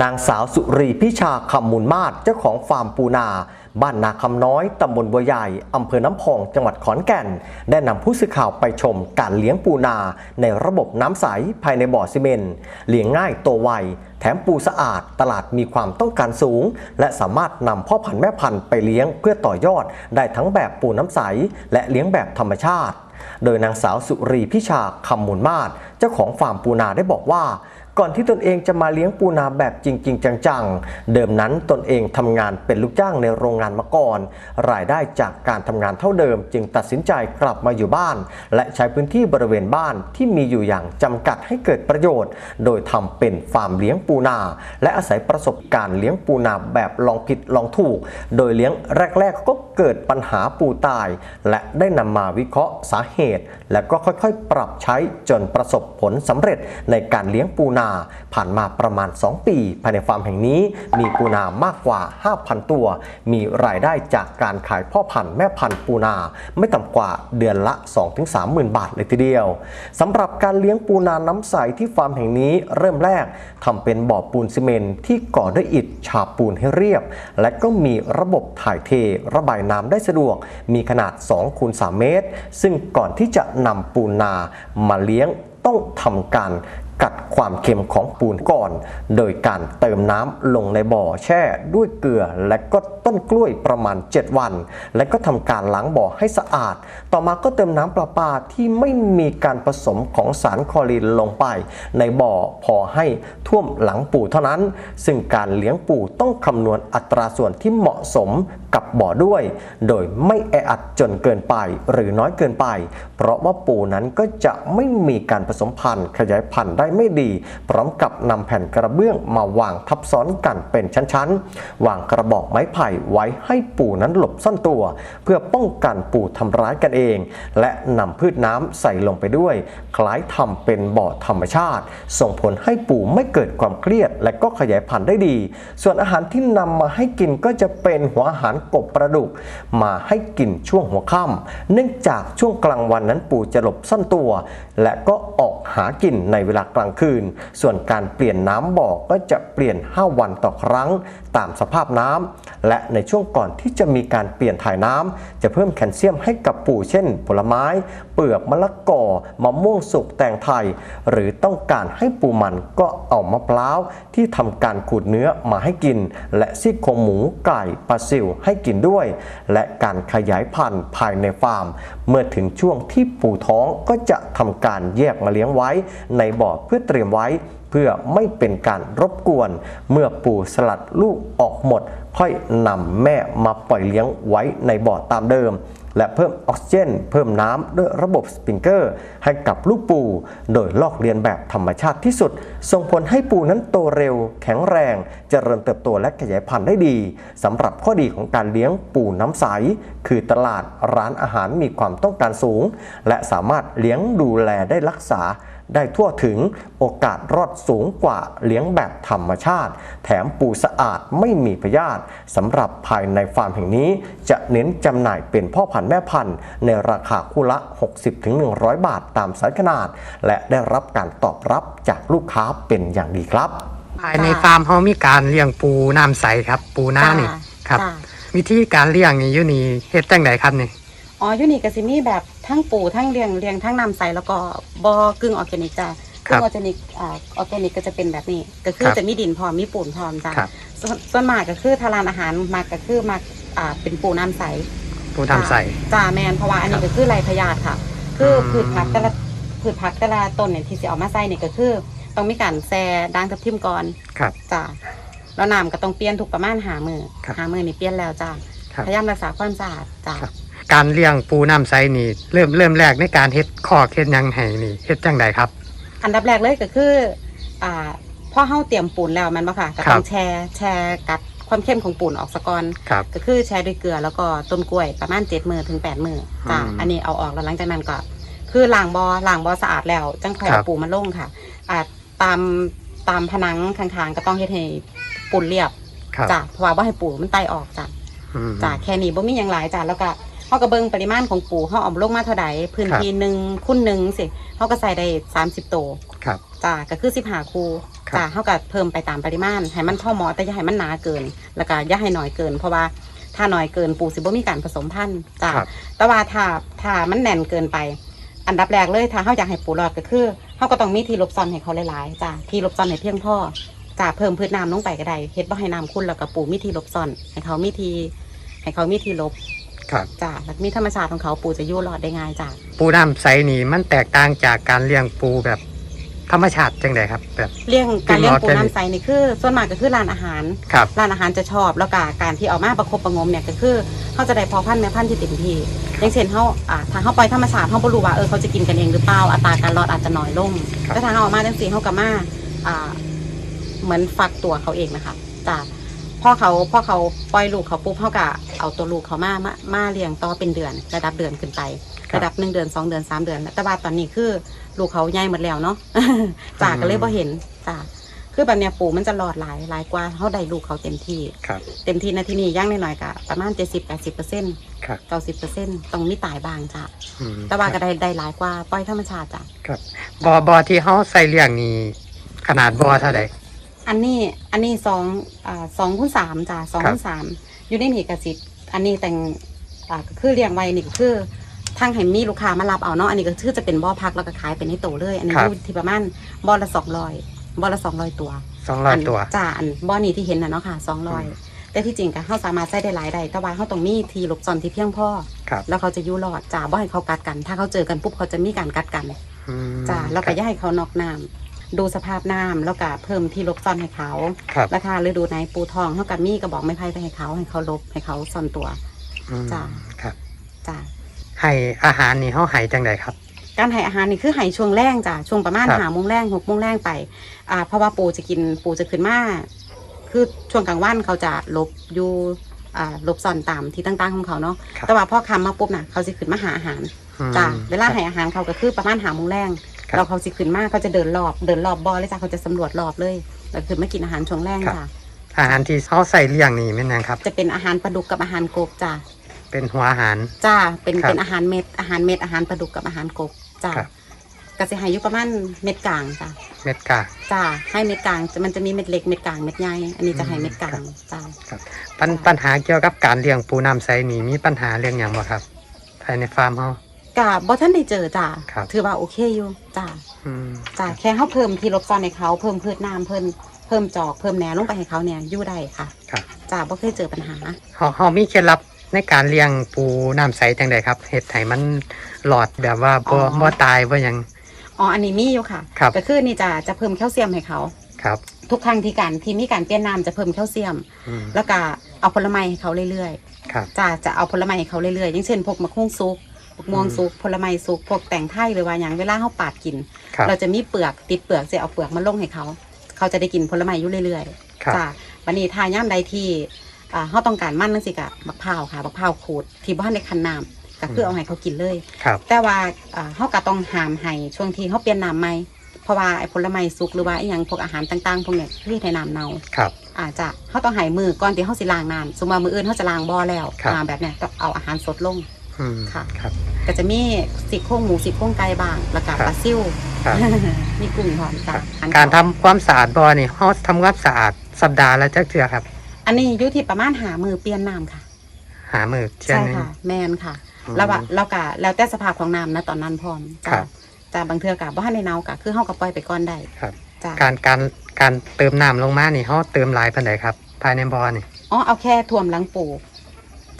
นางสาวสุรีพิชาคำมูลมาศเจ้าของฟาร์มปูนา บ้านนาคำน้อยตำบลบัวใหญ่อำเภอน้ำพองจังหวัดขอนแก่น ได้นำผู้สื่อข่าวไปชมการเลี้ยงปูนา ในระบบน้ำใสภายในบ่อซีเมนต์เลี้ยงง่ายโตไว แถมปูสะอาดตลาดมีความต้องการสูง และสามารถนำพ่อพันธุ์แม่พันธุ์ไปเลี้ยงเพื่อต่อยอด ได้ทั้งแบบปูน้ำใส และเลี้ยงแบบธรรมชาติ โดยนางสาวสุรีพิชาคำมูลมาศเจ้าของฟาร์มปูนาได้บอกว่า ก่อนที่ตนเองจะมาเลี้ยงปูนาแบบจริง ๆ จังๆ เดิมนั้นตนเองทำงานเป็นลูกจ้างในโรงงานมาก่อน รายได้จากการทำงานเท่าเดิม จึงตัดสินใจกลับมาอยู่บ้าน และใช้พื้นที่บริเวณบ้านที่มีอยู่อย่างจำกัดให้เกิดประโยชน์ โดยทำเป็นฟาร์มเลี้ยงปูนา และอาศัยประสบการณ์เลี้ยงปูนาแบบลองผิดลองถูก โดยเลี้ยงแรก ๆ ก็เกิดปัญหาปูตาย และได้นำมาวิเคราะห์สาเหตุ และก็ค่อยๆ ปรับใช้จนประสบผลสำเร็จในการเลี้ยงปูนาผ่านมาประมาณ 2 ปี ภายในฟาร์มแห่งนี้ มีปูนามากกว่า 5,000 ตัว มีรายได้จากการขายพ่อพันธุ์แม่พันธุ์ปูนา ไม่ต่ำกว่าเดือนละ 2-3หมื่นบาทเลยทีเดียวสำหรับการเลี้ยงปูนาน้ำใสที่ฟาร์มแห่งนี้เริ่มแรกทำเป็นบ่อปูนซีเมนที่ก่อด้วยอิฐฉาบปูนให้เรียบ และก็มีระบบถ่ายเทระบายน้ำได้สะดวก มีขนาด2คูณ3เมตร ซึ่งก่อนที่จะนำปูนามาเลี้ยงต้องทำการ กัดความเค็มของปูนก่อน โดยการเติมน้ำลงในบ่อแช่ด้วยเกลือและก็ต้นกล้วยประมาณ 7 วัน และก็ทำการล้างบ่อให้สะอาด ต่อมาก็เติมน้ำประปาที่ไม่มีการผสมของสารคลอรีนลงไป ในบ่อพอให้ท่วมหลังปูเท่านั้น ซึ่งการเลี้ยงปูต้องคำนวณอัตราส่วนที่เหมาะสมกับบ่อด้วย โดยไม่แออัดจนเกินไปหรือน้อยเกินไป เพราะว่าปูนั้นก็จะไม่มีการผสมพันธุ์ขยายพันธุ์ได้ไม่ดี พร้อมกับนำแผ่นกระเบื้องมาวางทับซ้อนกันเป็นชั้นๆ วางกระบอกไม้ไผ่ไว้ให้ปูนั้นหลบซ่อนตัว เพื่อป้องกันปูทำร้ายกันเอง และนำพืชน้ำใส่ลงไปด้วย คล้ายทำเป็นบ่อธรรมชาติ ส่งผลให้ปูไม่เกิดความเครียด และก็ขยายพันธุ์ได้ดี ส่วนอาหารที่นำมาให้กินก็จะเป็นหัวอาหารกบประดุก มาให้กินช่วงหัวค่ำเนื่องจากช่วงกลางวันนั้นปูจะหลบซ่อนตัว และก็ออกหากินในเวลากลางคืน ส่วนการเปลี่ยนน้ำบ่อก็จะเปลี่ยน 5 วันต่อครั้งตามสภาพน้ำและในช่วงก่อนที่จะมีการเปลี่ยนถ่ายน้ำจะเพิ่มแคลเซียมให้กับปูเช่น ผลไม้ เปลือกมะละกอมะม่วงสุกแตงไทย หรือต้องการให้ปูมันก็เอามะพร้าวที่ทำการขูดเนื้อมาให้กิน และซี่โครงหมูไก่ปลาซิวให้กินด้วย และการขยายพันธุ์ภายในฟาร์ม เมื่อถึงช่วงที่ปูท้องก็จะทำการแยกมาเลี้ยงไว้ ในบ่อเพื่อเตรียมไว้ เพื่อไม่เป็นการรบกวน เมื่อปูสลัดลูกออกหมด ค่อยนำแม่มาปล่อยเลี้ยงไว้ในบ่อตามเดิม และเพิ่มออกซิเจน เพิ่มน้ำด้วยระบบสปริงเกอร์ ให้กับลูกปู โดยลอกเลียนแบบธรรมชาติที่สุด ส่งผลให้ปูนั้นโตเร็ว แข็งแรงเจริญเติบโตและขยายพันธุ์ได้ดีสำหรับข้อดีของการเลี้ยงปูน้ำใส คือตลาดร้านอาหารมีความต้องการสูง และสามารถเลี้ยงดูแลได้รักษา ได้ทั่วถึงโอกาสรอดสูงกว่าเลี้ยงแบบธรรมชาติ แถมปูสะอาดไม่มีพยาธิสำหรับภายในฟาร์มแห่งนี้ จะเน้นจำหน่ายเป็นพ่อพันธุ์แม่พันธุ์ ในราคาคู่ละ 60-100 บาทตามสายขนาด และได้รับการตอบรับจากลูกค้าเป็นอย่างดีครับ ภายในฟาร์มเขามีการเลี้ยงปูน้ำใสครับ ปูหน้านี่จ้าครับจ้าวิธีการเลี้ยงนี่อยู่นี่เฮ็ดจังไดครับนี่ อ๋อยูนี่ก็สิมีแบบทั้งปูทั้งเลี้ยงเลี้ยงทั้งน้ำใสแล้วก็บอกึ่งออร์แกนิกจ้ะครักึ่บงออร์แกนิกอ่าออร์แกนิกก็จะเป็นแบบนี้ ก็คือครับจะมีดินพร้อมมีปูนพร้อมจ้ะครับ ส่วนส่วนมากก็คือทารานอาหารมากก็คือมากอ่าเป็นปูน้ำใสปูน้ำใสจ้าแมนเพราะว่าอันนี้ก็คือไรพยาธิค่ะ คืออม พืชผักแต่ละพืชผักแต่ละต้นเนี่ยที่สิเอามาใส่เนี่ยก็คือ ต้องมีการแซ่ด่างทับทิมก่อนครับ จ้าแล้วน้ำก็ต้องเปลี่ยนทุกประมาณหามือครับหามือนี่เปลี่ยนแล้วจ้าครับพยายามรักษาความสะอาดจ้าครับ การเลี้ยงปูน้ำใสนี่ เริ่มเริ่มแรกในการเฮ็ดข้อเฮ็ดหยังให้นี่เฮ็ดจังไดครับ อันดับแรกเลยก็คืออ่าพอเฮาเตรียมปูนแล้วแมันบ่ค่ะก็ครัต้อบงแช่แช่กัดความเข้มของปูนออกสะก่อน ครับ ก็คือแช่ด้วยเกลือแล้วก็ต้นกล้วยประมาณ7มือถึง8มือจ้าอืมอันนี้เอาออกแล้วหลังจากนั้นก็ คือล้างบอ่อล้างบ่อสะอาดแล้ว จังค่อยครัเอาบ ปูมาลงค่ะอ่าตามตามผนังข้างๆ ก็ต้องเฮ็ดให้ปูนเรียบครับจ้าเพราะว่าบ่ให้ปูมันไตออกจ้าอืม จ้าแค่นี้บ่มีหยังหลายจ้าแล้วก็ เฮาก็เบิ่งปริมาณของปูเฮาเอาลงมาเท่าใดพื้นที่หนึ่งคูณหนึ่งสิเฮาก็ใส่ได้30โตวครับจ้าก็คือสิบหาคูคครับ จ้าเขาก็เพิ่มไปตามปริมาณให้มันเท่าหมอแต่อย่าให้มันหนาเกิน แล้วก็อย่าให้หน่อยเกิน เพราะว่าถ้าหน่อยเกินปูสิบ่มีการผสมพันธุ์จ้าครับ แต่ว่าถ้าถ้ามันแน่นเกินไป อันดับแรกเลยถ้าเขาอยากให้ปูรอดก็คือเขาก็ต้องมีที่หลบซ่อนให้เขาหลายๆจ้าที่หลบซ่อนให้เพียงพอจ้าเพิ่มพืชน้ำลงไปก็ได้เฮ็ดบ่ให้น้ำขุ่นแล้วก็ปูมีที่หลบซ่อนให้เขามีที่ให้เขามีที่หลบ ครับจ้าแล้วมีธรรมชาติของเขาปูจะอยู่รอดได้ง่ายจ้าปูน้ำใสนี่มันแตกต่างจากการเลี้ยงปูแบบธรรมชาติจังไดครับแบบ เลี้ยงการเลี้ยงปูเป็นหมอน้ำใสนี่คือส่วนมากก็คือร้านอาหารครับร้านอาหารจะชอบแล้วก็การที่เอามาประคบประหงมเนี่ยก็คือเขาจะได้พอพันธุ์แม่พันธุ์ที่เต็มที่อย่างเช่นเขาอ่าทางเขาปล่อยธรรมชาติเขาบ่รู้ว่าเออเขาจะกินกันเองหรือเปล่าอัตราการรอดอาจจะน้อยลงครับแต่ทางเขาเออกมาจังสีเขากับมาอ่าเหมือนฟักตัวเขาเองนะคะจ้ะ พ่อเขาพ่อเขาปล่อยลูกเขาปุ๊บเขาก็เอาตัวลูกเขามามามาเลี้ยงต่อเป็นเดือนระดับเดือนขึ้นไป ครับ ระดับหนึ่งเดือนสองเดือนสามเดือนแต่ว่าตอนนี้คือลูกเขาใหญ่หมดแล้วเนาะจ้าก็เลยพอเห็นจ้าคือแบบเนี้ยปู่มันจะหลอดหลายหลายกว่าเขาได้ลูกเขาเต็มที่ ครับ เต็มที่นะที่นี่ย่างน้อยๆกะประมาณเจ็ดสิบแปดสิบเปอร์เซ็นต์ครับ เก้าสิบเปอร์เซ็นต์ต้องมีตายบางจ้ะอืมแต่ว่าก็ได้ได้หลายกว่าปล่อยธรรมชาติจ้ะ ครับบอบอที่เขาใส่เลี้ยงนี่ขนาดบอเท่าไหร่ อันนี้อันนี้สองอ่าสองคูณสามจ้ะสองครับคูณสามอยู่ในนี่กสิอันนี้แต่งอ่าก็คือเรียงไว้นี่ก็คือทางให้มีลูกค้ามารับเอาเนาะอันนี้ก็คือจะเป็นบ่อพักแล้วก็ขายเป็นในโตเลย อันนี้อยู่ที่ประมาณบ่อละสองร้อยบ่อละสองร้อยตัวสองร้อยตัวจ้าอันบ่อนี้ที่เห็นนะเนาะค่ะสองร้อยอืมแต่ที่จริงก็เขาสามารถใช้ได้หลายได้แต่ว่าเขาต้องมีทีหลบซ่อนที่เพียงพอครับแล้วเขาจะอยู่รอดจ้าบ่ให้เขากัดกัน ถ้าเขาเจอกันปุ๊บเขาจะมีการกัดกันอืมจ้าแล้วก็อย่าให้เขานอกน้ำ ดูสภาพน้ำแล้วก็เพิ่มที่หลบซ่อนให้เขาครับแล้วถ้าฤดูไหนปูทองเขากับมีกระบอกไม้ไผ่ไปให้เขาให้เขาหลบให้เขาซ่อนตัว อืมจ้ะ ครับจ้าให้อาหารนี่เขาให้จังไดครับ การให้อาหารนี่คือให้ช่วงแรงจ้ะช่วงประมาณครับ หาโมงแรงหกโมงแรงไปอ่าเพราะว่าปูจะกินปูจะขึ้นมาคือช่วงกลางวันเขาจะหลบอยู่อ่าหลบซ่อนตามที่ต่างๆของเขาเนาะครับแต่ว่าพอคำมาปุ๊บน่ะเขาจะขึ้นมาหาอาหาร อืมจ้ะเวลาให้อาหารเขาก็คือประมาณหาโมงแรง ครับเราเขาสิขึ้นมาเขาจะเดินรอบเดินรอบบ่อเลยจ้ะเขาจะสำรวจรอบเลยแล้วขึ้นมากินอาหารช่วงแรงจ้ะอาหารที่เขาใส่เลี้ยงนี่เป็นยังครับ จะเป็นอาหารปลาดุกกับอาหารกบจ้ะเป็นหัวอาหาร จ้าเป็นครับเป็นอาหารเม็ดอาหารเม็ดอาหารปลาดุกกับอาหารกบจ้าครับก็จะให้อยู่ประมาณเม็ดกลางจ้าเม็ดกา จ้าให้เม็ดกลางจะมันจะมีเม็ดเล็กเม็ดกลางเม็ดใหญ่อันนี้จะให้เม็ดกลางจ้า ปัญปัญหาเกี่ยวกับการเลี้ยงปูน้ำใสนี่มีปัญหาเรื่องอย่างบ่ครับภายในฟาร์มเขา กะบ่ท่านได้เจอจ้าครับ ถือว่าโอเคอยู่จ้าอืมจ้าแค่เขาเพิ่มที่หลบซ่อนให้เขาเพิ่มพืชน้ำเพิ่มเพิ่มจอกเพิ่มแหนลงไปให้เขาเนี่ยอยู่ได้ค่ะครับจ้าบ่เคยเจอปัญหาเขาเขามีเคล็ดลับในการเลี้ยงปูน้ำใสจังไดครับเห็ดให้มันหลอดแบบว่าบ่อ๋อ บ่ตายบ่หยัง อ๋ออันนี้มีอยู่ค่ะครับ ก็คือนี่จะจะเพิ่มแคลเซียมให้เขา ครับทุกครั้งที่การที่มีการเปลี่ยนน้ำจะเพิ่มแคลเซียม อืมแล้วก็เอาผลไม้ให้เขาเรื่อยๆครับจะจะเอาผลไม้ให้เขาเรื่อยๆอย่างเช่นพวกมะม่วงสุก พวกม่วงอืมสุกผลไม้สุกพวกแต่งไทยหรือว่าอย่างเวลาเขาปาดกิน ครับ เราจะมีเปลือกติดเปลือกจะเอาเปลือกมาลงให้เขา เขาจะได้กินผลไม้อยู่เรื่อยครับ ๆจ้าวันนี้ทาย่ามใดที่อ่าเขาต้องการมั่นนั่นสิกะมะพร้าวค่ะมะพร้าวขูดที่บ้านในคันน้ำก็คือเอาให้เขากินเลย ครับ แต่ว่าอ่าเขาก็ต้องห้ามให้ช่วงที่เขาเปลี่ยนน้ำใหม่เพราะว่าไอ้ผลไม้สุกหรือว่าไอ้หยังพวกอาหารต่างๆพวกเนี้ยคือในน้ำเน่าครับ อาจจะเขาต้องใหายมือก่อนที่เขาสิล้างน้ำสมมติว่ามืออื่นเขาจะล้างบ่อแล้วครับ อ่าแบบเนี้ยก็เอาอาหารสดลง อืมค่ะ ครับก็จะมีสีโครงหมูสีโครงไก่บางแล้วก็ครับปลาซิ่วครับ มีกุ้งหอมจ้ะอันการทำความสะอาดบ่อนี่เขาทำความสะอาดสัปดาห์ละจักเทื่อครับ อันนี้อยู่ที่ประมาณหามือเปลี่ยนน้ำค่ะ หามือเช่นใช่นึง ค่ะ แมนค่ะ อืมแล้วว่าแล้วก็แล้วแต่สภาพของน้ำนะตอนนั้นพร้อมครัจ้ะบจ้ะบางเทื่อกับว่าในเนากะคือเฮาก็ปล่อยไปก่อนได้ครับ จ้ะการการการเติมน้ำลงมานี่เขาเติมหลายปานใดครับ ภายในบ่อนี่อ๋อเอาแค่ท่วมหลังปู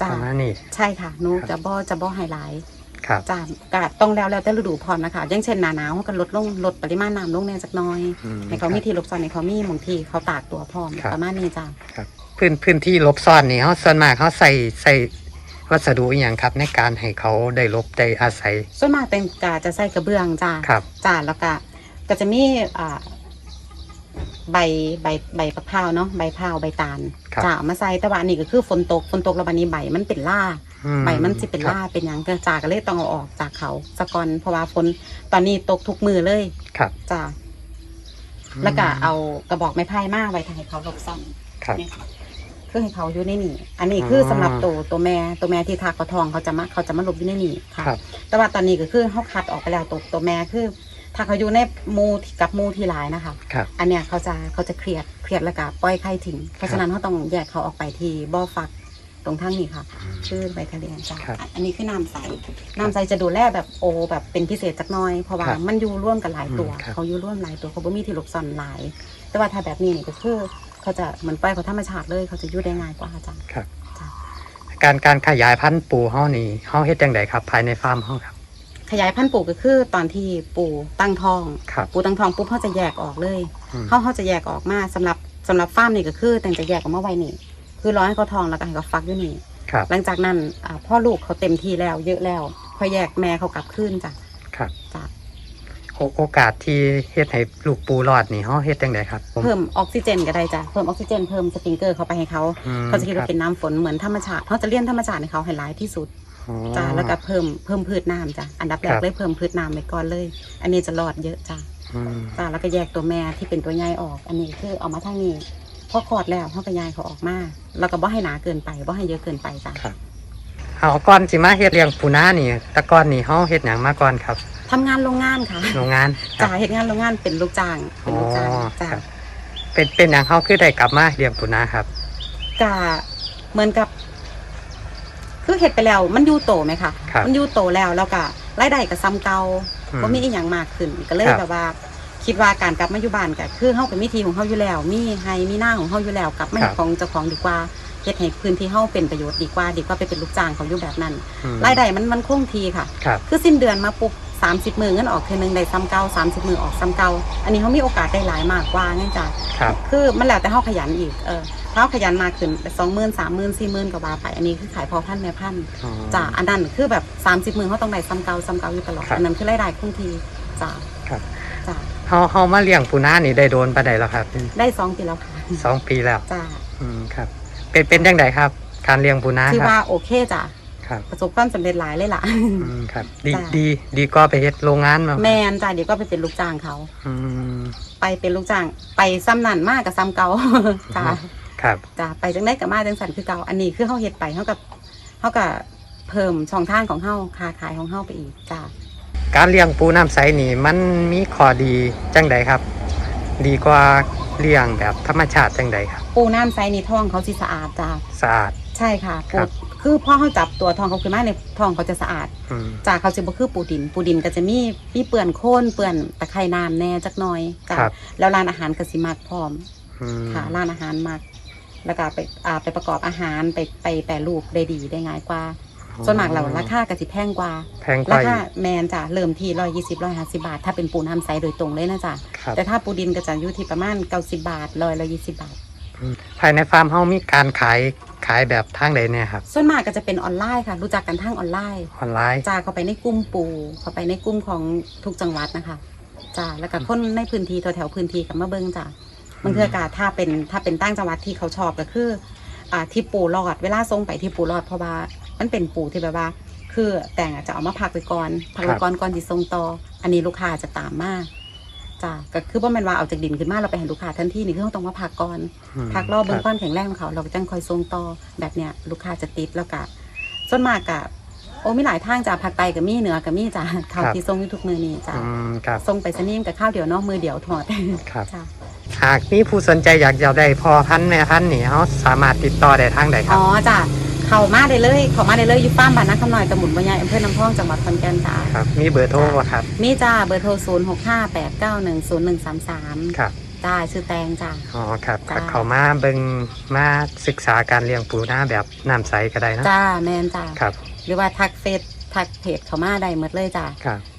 จ้ะประมาณนี้ใช่ค่ะหนูครับจะบ่จะบ่ไฮไลท์ครับจ้ะกะต้องแล้วแล้วแต่ฤดูพร้อมนะคะอย่างเช่นหน้าหนาวเขาก็ลดลงลดปริมาณน้ำลงแน่จักหน้อยอืมให้เขามีที่หลบซ่อนให้เขามีหมองที่เขาตากตัวพร้อมครับประมาณนี้จ้ะครับพื้นพื้นที่หลบซ่อนนี่เขาส่วนมากเขาใส่ใส่วัสดุอหย่างครับในการให้เขาได้หลบได้อาศัย ส่วนมากเป็นกาจะใส่กระเบื้องจ้าครับจ้าแล้วก็ก็จะมีอ่า ใบใบใบมะพร้าวเนาะใบพร้าวใบตาลครับจ้าเอามาใส่แต่ว่าอันนี้ก็คือฝนตกฝนตกแล้ววันนี้ใบมันเป็นล่า อืใบมันสิเป็นครับล่าเป็นหยังก็จ้าก็เลยต้องเอาออกจากเขาสะกอนเพราะว่าฝนตอนนี้ตกทุกมือเลยครับจ้าแล้วก็เอากระบอกไม้ไผ่มาไว้ทางให้เขาหลบซ่อนครับนี่ค่ะคือให้เขาอยู่ในนี่ อันนี้คือออสำหรับตัวตัวแม่ตัวแม่ที่ทากเขาทองเขาจะมาเขาจะมาหลบอยู่ในนี่ค่ะ ครับ แต่ว่าตอนนี้ก็คือเขาคัดออกไปแล้วตัวตัวแม่คือ ถ้าเขาอยู่ในหมูที่กับหมูที่หลายนะคะ ครับ อันเนี้ยเขาจะเขาจะเครียดเครียดแล้วก็ปล่อยไข่ทิ้งเพราะฉะนั้นเขาต้องแยกเขาออกไปที่บ่อฟักตรงทั้งนี้ค่ะ ชื่อใบทะเลจ้าครับอันนี้คือน้ำใสน้ำใสจะดูแลแบบโอแบบเป็นพิเศษจักหน้อย เพราะว่าครับมันอยู่ร่วมกันหลายตัว อืมครับ เขาอยู่ร่วมหลายตัวเขาบ่มีที่หลบซ่อนหลาย แต่ว่าถ้าแบบนี้นี่ก็คือเขาจะเหมือนปล่อยเขาธรรมชาติเลยเขาจะอยู่ได้ง่ายกว่าจ้าครับจ้ะการการขยายพันธุ์ปูเฮานี่เฮาเฮ็ดจังไดครับ ภายในฟาร์มเฮาครับ ขยายพันธุ์ปูก็คือตอนที่ปูตั้งท้อง ครับ ปูตั้งท้องปุ๊บเขาจะแยกออกเลยอืม เขาเขาจะแยกออกมาสำหรับสำหรับฟาร์มนี่ก็คือแต่งจะแยกออกมาไว้นี่คือรอให้เขาทองแล้วก็ให้เขาฟักอยู่นี่ ครับ หลังจากนั้นอ่าพ่อลูกเขาเต็มที่แล้วเยอะแล้วค่อยแยกแม่เขากลับคืนจ้ะครับ จ้ะโอโอกาสที่เฮ็ดให้ลูกปูรอดนี่เฮาเฮ็ดจังไดครับผมเพิ่มออกซิเจนก็ได้จ้ะเพิ่มออกซิเจนเพิ่มสปริงเกอร์เข้าไปให้เขา อืมเขาจะคิดครัว่าบเป็นน้ำฝนเหมือนธรรมชาติเขาจะเลี้ยนธรรมชาติให้เขาให้หลายที่สุดอ๋อ จ้ะแล้วก็เพิ่มเพิ่มพืชน้ำจ้ะอันดับแรคกรับเลยเพิ่มพืชน้ำไปก่อนเลย อันนี้จะรอดเยอะจ้ะอืมจ้ะแล้วก็แยกตัวแม่ที่เป็นตัวใหญ่ออก อันนี้คือเอามาทางนี้พอคลอดแล้วเขาก็ย้ายเขาออกมาแล้วก็บ่ให้หนาเกินไปบ่ให้เยอะเกินไปจ้ะครับเอาก่อนสิมาเฮ็ดเลี้ยงปูนานี่แต่ก่อนนี่เฮาเฮ็ดหยังมาก่อนครับทำงานโรงงานค่ะโรงงานครัจ้ะบเฮ็ดงานโรงงานเป็นลูกจ้างอ๋เป็นอลูกจ้างจ้ะครับเป็นเป็นหยังเฮาคือได้กลับมาเลี้ยงปูนาครับกะเหมือนกับ คือเฮ็ดไปแล้ว มันอยู่โตไหมคะครับมันอยู่โตแล้วแล้วก็รายได้ก็ซ้ำเก่าอืมบ่มีอีหยังมากขึ้นก็เลยครับแบบว่า คิดว่าการกลับมาอยู่บ้านก็คือเฮาเป็นมีทีของเฮาอยู่แล้ว มีไฮมีหน้าของเฮาอยู่แล้วกลับมาครับของเจ้าของดีกว่าเฮ็ดให้พื้นที่เฮาเป็นประโยชน์ดีกว่าดีกว่าไปเป็นลูกจ้างเขาอยู่แบบนั้นอืมรายได้มันมันคงทีค่ะ ครับ คือสิ้นเดือนมาปุ๊บ 30 มื้อเงินออกเทื่อนึงได้ซ้ำเก่า30 มื้อออกซ้ำเก่าอันนี้เฮามีโอกาสได้หลายมากกว่าไงจ้ะครับคือมันแล้วแต่เฮาขยันอีกเออถ้าเฮาขยันมากขึ้นสองหมื่นสามหมื่นสี่หมื่นก็ว่าไป อันนี้คือขายพอพันแม่พันอ๋อ จ้ะอันนั้นคือแบบสามสิบหมื่นเขาต้องได้ซ้ำเก่าซ้ำเก่าอยู่ตลอดครับอันนั้นคือรายได้คงทีจ้ะครับ จ้ะเฮาเฮามาเลี้ยงปูนานี่ได้โดนปานใดแล้วครับได้สองปีแล้วค่ะสองปีแล้ว จ้ะอืมครับ เป็นเป็นจังไดครับ การเลี้ยงปูนาคือครับ ว่าโอเคจ้ะ ครับประสบความสำเร็จหลายเลยล่ะ อืมครับ ดีจ้ะ ดีดีก็ไปเฮ็ดโรงงานมาแมนจ้ะเดี๋ยวก็ไปเป็นลูกจ้างเขา อืมไปเป็นลูกจ้างไปซ้ำนั่นมากกับซ้ำเก่า จ้ะครับ จ้ะไปจังได้กับมาจังสันคือเก่าอันนี้คือเขาเฮ็ดไปเขากับเขากับเพิ่มช่องทางของเขาค้าขายของเขาไปอีกจ้ะการเลี้ยงปูน้ำใสนี่มันมีข้อดีจังใดครับ ดีกว่าเลี้ยงแบบธรรมชาติจังใดครับ ปูน้ำไซนี่ท้องเขาสิสะอาดจ้ะสะอาด ใช่ค่ะครัปูบคือพอเขาจับตัวทองเขาขึ้นมาในทองเขาจะสะอาด อืม จากเขาจะบ่คือปูดิน ปูดินก็จะมีมีเปื่อนโคลนเปื่อนตะไคร่น้ำแน่จักหน่อยจ้ะครับ แล้วร้านอาหารก็สิมักพร้อม อืมค่ะร้านอาหารมักแล้วก็ไปอ่าไปประกอบอาหารไปไปแปรรูปได้ดีได้ง่ายกว่า ส่วนมากเราราคาก็สิแพงกว่า แพงกราว่าอีคากแมนจ้ะเริ่มที่ร้อยยี่สิบร้อยห้าสิบาท ถ้าเป็นปูน้ำใสโดยตรงเลยนะจ๊ะครับแต่ถ้าปูดินก็จะอยู่ที่ประมาณเก้าสิบาทร้อยละยี่สิบาทอืม ภายในฟาร์มเฮามีการขายขายแบบทางใดเนี่ยครับ ส่วนมากก็จะเป็นออนไลน์ค่ะ รู้จักกันทางออนไลน์ออนไลน์จ้าเข้าไปในกลุ่มปูเข้าไปในกลุ่มของทุกจังหวัดนะคะจ้าแล้วก็คนในพื้นที่แถวๆพื้นที่กับมาเบิ้งจ้าบางเทือกาถ้าเป็นถ้าเป็นตั้งจังหวัดที่เขาชอบก็คืออ่าที่ปูรอดเวลาส่งไปที่ปูรอดเพราะว่ามันเป็นปูที่แบบว่า คือแต่งอะจะเอามาพักไว้ก่อนพักไว้ก่อนก่อนที่ส่งต่ออันนี้ลูกค้าจะตามมา จ้าก็คือว่าแมันว่าเอาจากดินขึ้นมาเราไปให้ลูกค้าทันทีนี่คือเขาต้องมาพักก่อนมพักรอบเบื้องคความแข็งแรงของเขา เราก็จังคอยทรงต่อแบบเนี้ยลูกค้าจะติดแล้วก็ส่วนมากกะโอ้มีหลายทางจ้ะผักไตกับมีเหนือกับมีจ้ะเขาครับที่ทรงอยู่ทุกมือนี่จ้ะอืมครับทรงไปสนิมกับข้าวเดียวเนอกมือเดียวถอดครับจ้ะหากมีผู้สนใจอยากจะได้พอพันธุ์แม่พันธุ์นี่เฮาสามารถติดต่อได้ทางใดครัอ๋บอจ้ะ เข้ามาได้เลย เข้ามาได้เลยอยู่ฟ้าร์มบ้านนักคำน้อยตำบลบัวใหญ่อำเภอน้ำพองจังหวัดขอนแก่นจ้ะครับ มีเบอร์โทรบ่ครับ มีจ้าเบอร์โทรศูนย์หกห้าแปดเก้าหนึ่งศูนย์หนึ่งสามสามครับจ้าชื่อแตงจ้า อ๋อครับจ้าก็เข้ามาเบิ่งมาศึกษาการเลี้ยงปูนาแบบน้ำใสก็ได้นะจ้าแมนจ้า ครับ หรือว่าทักเฟซทักเพจเข้ามาได้หมดเลยจ้า ครับจ้า